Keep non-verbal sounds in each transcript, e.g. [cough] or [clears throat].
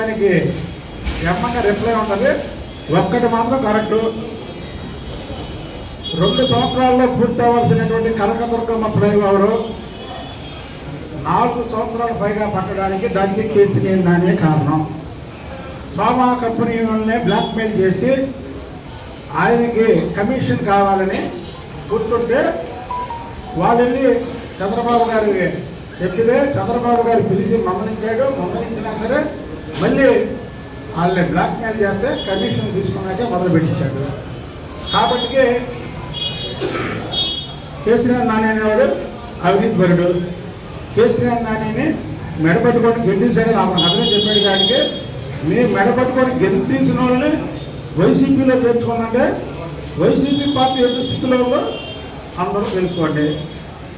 దానికి ఎమ్మంగా రిప్లై ఉంటుంది. ఒక్కటి మాత్రం కరెక్టు రెండు సంవత్సరాల్లో పూర్తి అవ్వాల్సినటువంటి కనకదుర్గమ్మ ఫ్లైఓవరు నాలుగు సంవత్సరాలు పైగా పట్టడానికి దానికి కేసీఆర్ దానే కారణం. సోమా కంపెనీ వాళ్ళనే బ్లాక్మెయిల్ చేసి ఆయనకి కమిషన్ కావాలని కూర్చుంటే వాళ్ళు వెళ్ళి చంద్రబాబు గారికి చెప్పితే చంద్రబాబు గారు పిలిచి మందలించాడు మందలించినా సరే మళ్ళీ వాళ్ళని బ్లాక్మెయిల్ చేస్తే కమిషన్ తీసుకున్నాకే మొదలు పెట్టించాడు. కాబట్టి కేసీఆర్ నాని అనేవాడు అవినీతి పరుడు. కేసీఆర్ నానిని మెడపట్టుకొని గెలిచాడని అతను అతనే చెప్పాడు కానీ మీ మెడపట్టుకొని గెలిపించిన వాళ్ళని వైసీపీలో చేర్చుకున్నంటే వైసీపీ పార్టీ ఎదురు స్థితిలో ఉందో అందరూ తెలుసుకోండి.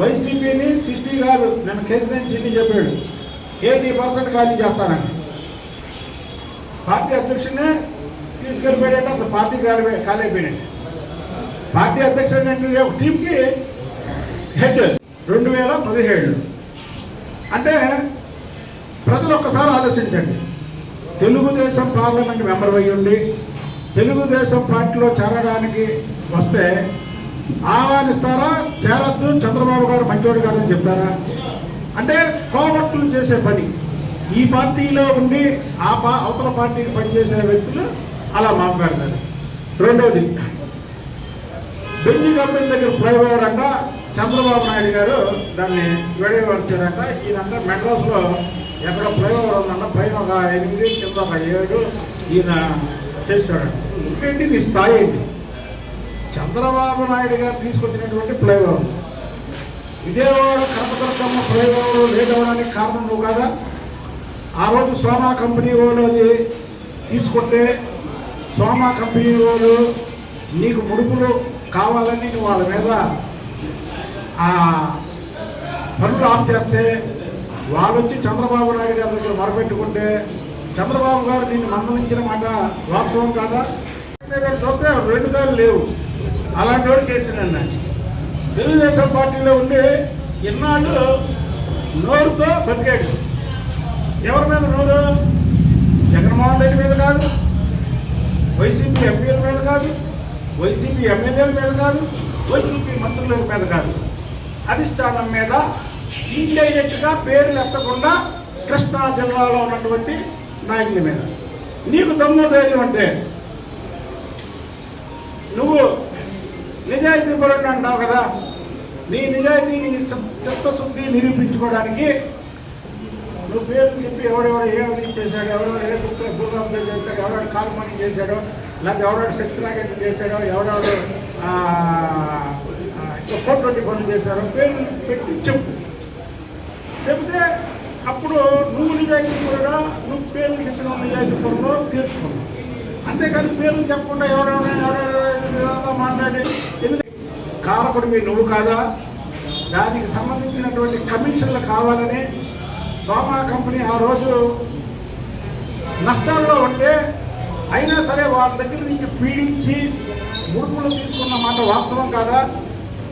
వైసీపీని సిక్స్టీ కాదు. నేను కేసీఆర్ చిన్ని చెప్పాడు. ఎయిటీ పర్సెంట్ ఖాళీ చేస్తానని పార్టీ అధ్యక్షుడినే తీసుకెళ్ళిపోయాడంటే అసలు పార్టీ ఖాళీ కాలేపోయినట్టు పార్టీ అధ్యక్షుడు అంటే ఒక టీంకి హెడ్ రెండు వేల పదిహేడు. అంటే ప్రజలు ఒక్కసారి ఆలోచించండి. తెలుగుదేశం పార్లమెంట్ మెంబర్ అయ్యి ఉండి తెలుగుదేశం పార్టీలో చేరడానికి వస్తే ఆహ్వానిస్తారా చేరద్దు చంద్రబాబు గారు మంచోడు కాదని చెప్తారా? అంటే కోవట్లు చేసే పని. ఈ పార్టీలో ఉండి ఆ పా అవతల పార్టీకి పనిచేసే వ్యక్తులు అలా మాట్లాడతారు. రెండోది బెంజి కంపెనీ దగ్గర ఫ్లైఓవర్ అంట చంద్రబాబు నాయుడు గారు దాన్ని విడవచ్చారంట ఈయనంట మెడ్రాస్లో ఎక్కడ ఫ్లైఓవర్ ఉందంట పైన ఒక ఎనిమిది కింద ఒక ఏడు ఈయన చేశాడు ఏంటి? నీ స్థాయి ఏంటి? చంద్రబాబు నాయుడు గారు తీసుకొచ్చినటువంటి ఫ్లైఓవర్. విజయవాడ కనకదుర్గమ్మ ఫ్లైఓవర్ లేదవడానికి కారణం నువ్వు కాదా? ఆ రోజు సోమా కంపెనీ వాళ్ళు అది తీసుకుంటే సోమా కంపెనీ వాళ్ళు నీకు ముడుపులు కావాలని నువ్వు వాళ్ళ మీద ఆ పనులు ఆఫ్ చేస్తే వాళ్ళు వచ్చి చంద్రబాబు నాయుడు గారి దగ్గర మొరపెట్టుకుంటే చంద్రబాబు గారు నిన్ను మందలించిన మాట వాస్తవం కాదా? చూస్తే రెండు కాలు లేవు. అలాంటి వాడు కేసీఆర్ తెలుగుదేశం పార్టీలో ఉండి ఇన్నాళ్ళు నోరుతో బతికాడు. ఎవరి మీద నూరు? జగన్మోహన్ రెడ్డి మీద కాదు. వైసీపీ ఎంపీల మీద కాదు. వైసీపీ ఎమ్మెల్యేల మీద కాదు. వైసీపీ మంత్రుల మీద కాదు. అధిష్టానం మీద ఇండైరెక్ట్గా పేర్లు ఎత్తకుండా కృష్ణా జిల్లాలో ఉన్నటువంటి నాయకుల మీద. నీకు దమ్ము ధైర్యం అంటే నువ్వు నిజాయితీ పరుడు అంటావు కదా. నీ నిజాయితీ నీ చిత్తశుద్ధి నిరూపించుకోవడానికి నువ్వు పేరు చెప్పి ఎవడెవడు ఏ అవినీతి చేశాడు ఎవడెవడు ఏ కుక్క భూకంపం చేశాడు ఎవడెవడు కాల్మనీ చేశాడో లేకపోతే ఎవడెవడు శక్తి చేశాడో ఎవడెవడు ఆ, ఇంకా పనులు చేశారో పేరు పెట్టి చెప్పు. చెబితే అప్పుడు నువ్వు నిజాయితీ కూడా నువ్వు పేర్లు చెప్పిన నిజాయితీ పనులు తీర్చుకున్నావు. అంతేకాని పేర్లు చెప్పకుండా ఎవడెవడ ఎవడెవడో మాట్లాడి ఎందుకంటే కారకుడు మీ నువ్వు కాదా? దానికి సంబంధించినటువంటి కమిషన్లు కావాలని సోమా కంపెనీ ఆ రోజు నష్టాల్లో ఉంటే అయినా సరే వాళ్ళ దగ్గర నుంచి పీడించి ముడుపులు తీసుకున్న మాట వాస్తవం కాదా?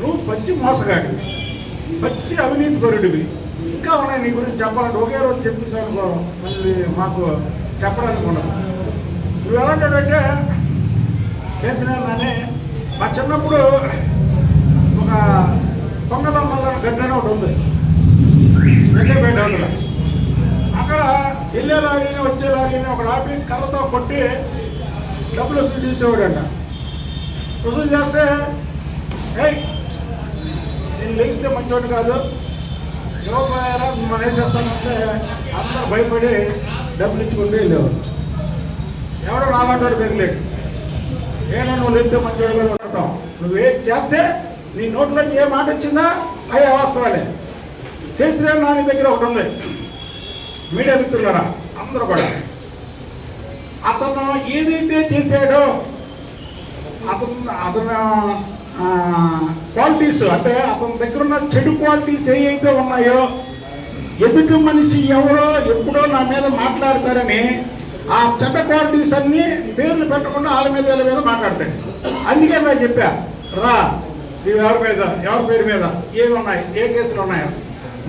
నువ్వు పచ్చి మోసగాడివి. పచ్చి అవినీతి పరుడివి. ఇంకా ఉన్నాయి నీ గురించి చెప్పాలంటే ఒకే రోజు చెప్పేసాను మళ్ళీ మాకు చెప్పడానికి ఉండదు. నువ్వు ఎలాంటాడంటే కేసీఆర్ అని మా చిన్నప్పుడు ఒక పొంగదమ్మల గడ్డనే ఒకటి ఉంది. గడ్డ అవతల వచ్చేలాగానే వచ్చేలాగానే ఒక ఆపి కర్రతో కొట్టి డబ్బులు వసూలు చేసేవాడంట. వసూలు చేస్తే ఏయ్ నేను లేస్తే మంచోడు కాదు. ఇవ్వకపోయారా మిమ్మల్ని వేసేస్తానంటే అందరూ భయపడి డబ్బులు ఇచ్చుకుంటూ వెళ్ళేవారు. ఎవడో నాలంటాడు తగిలేడు ఏమో నువ్వు లేస్తే మంచోడు కదా ఉండటం నువ్వేం చేస్తే నీ నోట్లోంచి ఏ మాట వచ్చిందా అయ్యే వాస్తవాలే. కేసీఆర్ నాని దగ్గర ఒకటి ఉంది. మీడియా మిత్రులరా అందరూ కూడా. అతను ఏదైతే చేశాడో అతను అతను క్వాలిటీస్ అంటే అతని దగ్గర ఉన్న చెడు క్వాలిటీస్ ఏవైతే ఉన్నాయో ఎదుటి మనిషి ఎవరో ఎప్పుడో నా మీద మాట్లాడతారని ఆ చెడ్డ క్వాలిటీస్ అన్నీ పేర్లు పెట్టకుండా వాళ్ళ మీద వీళ్ళ మీద మాట్లాడతాడు. అందుకే నేను చెప్పా రా నీవు ఎవరి మీద ఎవరి పేరు మీద ఏమి ఉన్నాయి ఏ కేసులు ఉన్నాయో.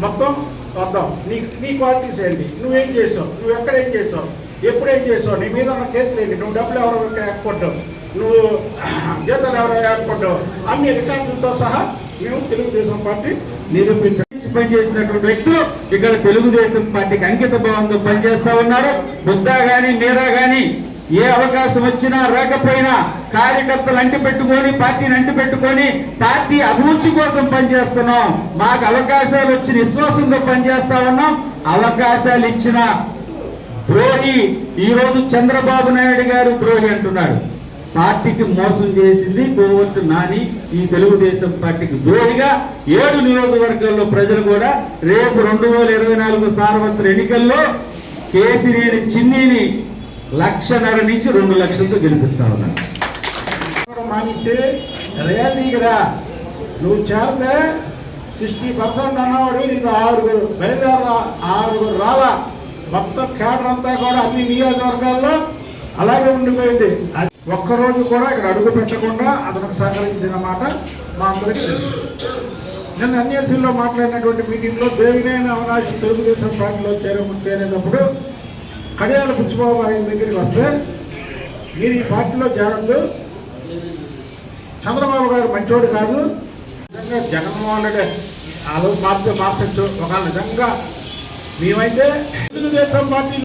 మొత్తం వద్దాం. నీ నీ క్వాలిటీస్ ఏంటి? నువ్వేం చేసావు? నువ్వు ఎక్కడ ఏం చేసావు? ఎప్పుడేం చేసావు? నీ మీద ఉన్న కేసులు ఏంటి? నువ్వు డబ్బులు ఎవరు ఎక్కొట్టావు నువ్వు [clears throat] జీతాలు ఎవరు ఎక్కొట్టావు అన్ని రికార్డులతో సహా మేము తెలుగుదేశం పార్టీ నిరూపించాం పనిచేసినటువంటి వ్యక్తులు ఇక్కడ తెలుగుదేశం పార్టీకి అంకిత భావంతో పనిచేస్తా ఉన్నారు. బుద్ధా గాని మీరా గాని ఏ అవకాశం వచ్చినా రాకపోయినా కార్యకర్తలు అంటి పెట్టుకొని పార్టీని అంటి పెట్టుకొని పార్టీ అభివృద్ధి కోసం పనిచేస్తున్నాం. మాకు అవకాశాలు వచ్చిన విశ్వాసంతో పనిచేస్తా ఉన్నాం. అవకాశాలు ఇచ్చిన ద్రోహి ఈ రోజు చంద్రబాబు నాయుడు గారు ద్రోహి అంటున్నాడు. పార్టీకి మోసం చేసింది కోవట్టు నాని ఈ తెలుగుదేశం పార్టీకి ద్రోహిగా ఏడు నియోజకవర్గాల్లో ప్రజలు కూడా రేపు రెండు వేల ఇరవై నాలుగు సార్వత్రిక ఎన్నికల్లో కేసినేని చిన్నీని లక్షన్నర నుంచి రెండు లక్షలతో గెలిపిస్తా ఉన్నాను మానేసి రియాలిటీకి రా. నువ్వు చేరితే సిక్స్టీ పర్సెంట్ అన్నవాడు నీకు ఆరుగురు బయలుదేరా ఆరుగురు రాలా. మొత్తం కేటర్ అంతా కూడా అన్ని నియోజకవర్గాల్లో అలాగే ఉండిపోయింది. అది ఒక్కరోజు కూడా ఇక్కడ అడుగు పెట్టకుండా అతనికి సహకరించిన మాట మా అందరికీ తెలుసు. నిన్న ఎన్ఎస్సీలో మాట్లాడినటువంటి మీటింగ్లో దేవినేని అవనాశి తెలుగుదేశం పార్టీలో చేరే చేరేటప్పుడు కడియాల బుచ్చిబాబు ఆయన దగ్గరికి వస్తే మీరు ఈ పార్టీలో చేరద్దు చంద్రబాబు గారు మంచోడు కాదు. నిజంగా జగన్మోహన్ రెడ్డి ఆలో పార్టీ మార్చచ్చు ఒకవేళ నిజంగా మేమైతే తెలుగుదేశం పార్టీ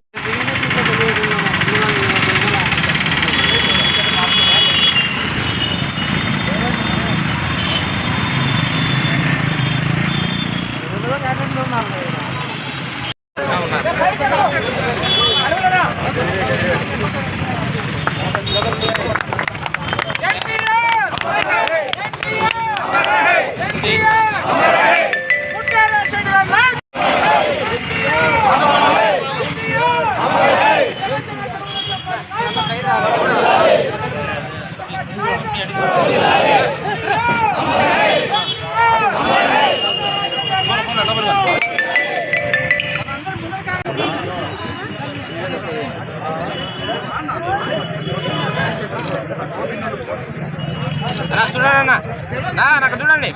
చూడండి అన్న. నాకు చూడండి.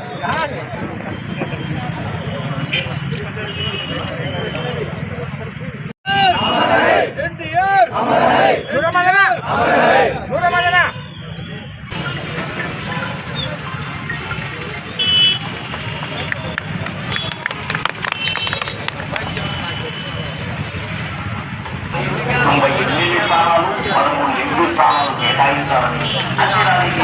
తొంభై ఎనిమిది స్థానాలు పదమూడు ఎనిమిది స్థానాలు కేటాయించాలని అధికారానికి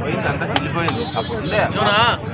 పోయింది అంతా వెళ్ళిపోయింది అప్పుడు ఉండే జై తెలుగుదేశం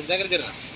దగ్గర జరుగు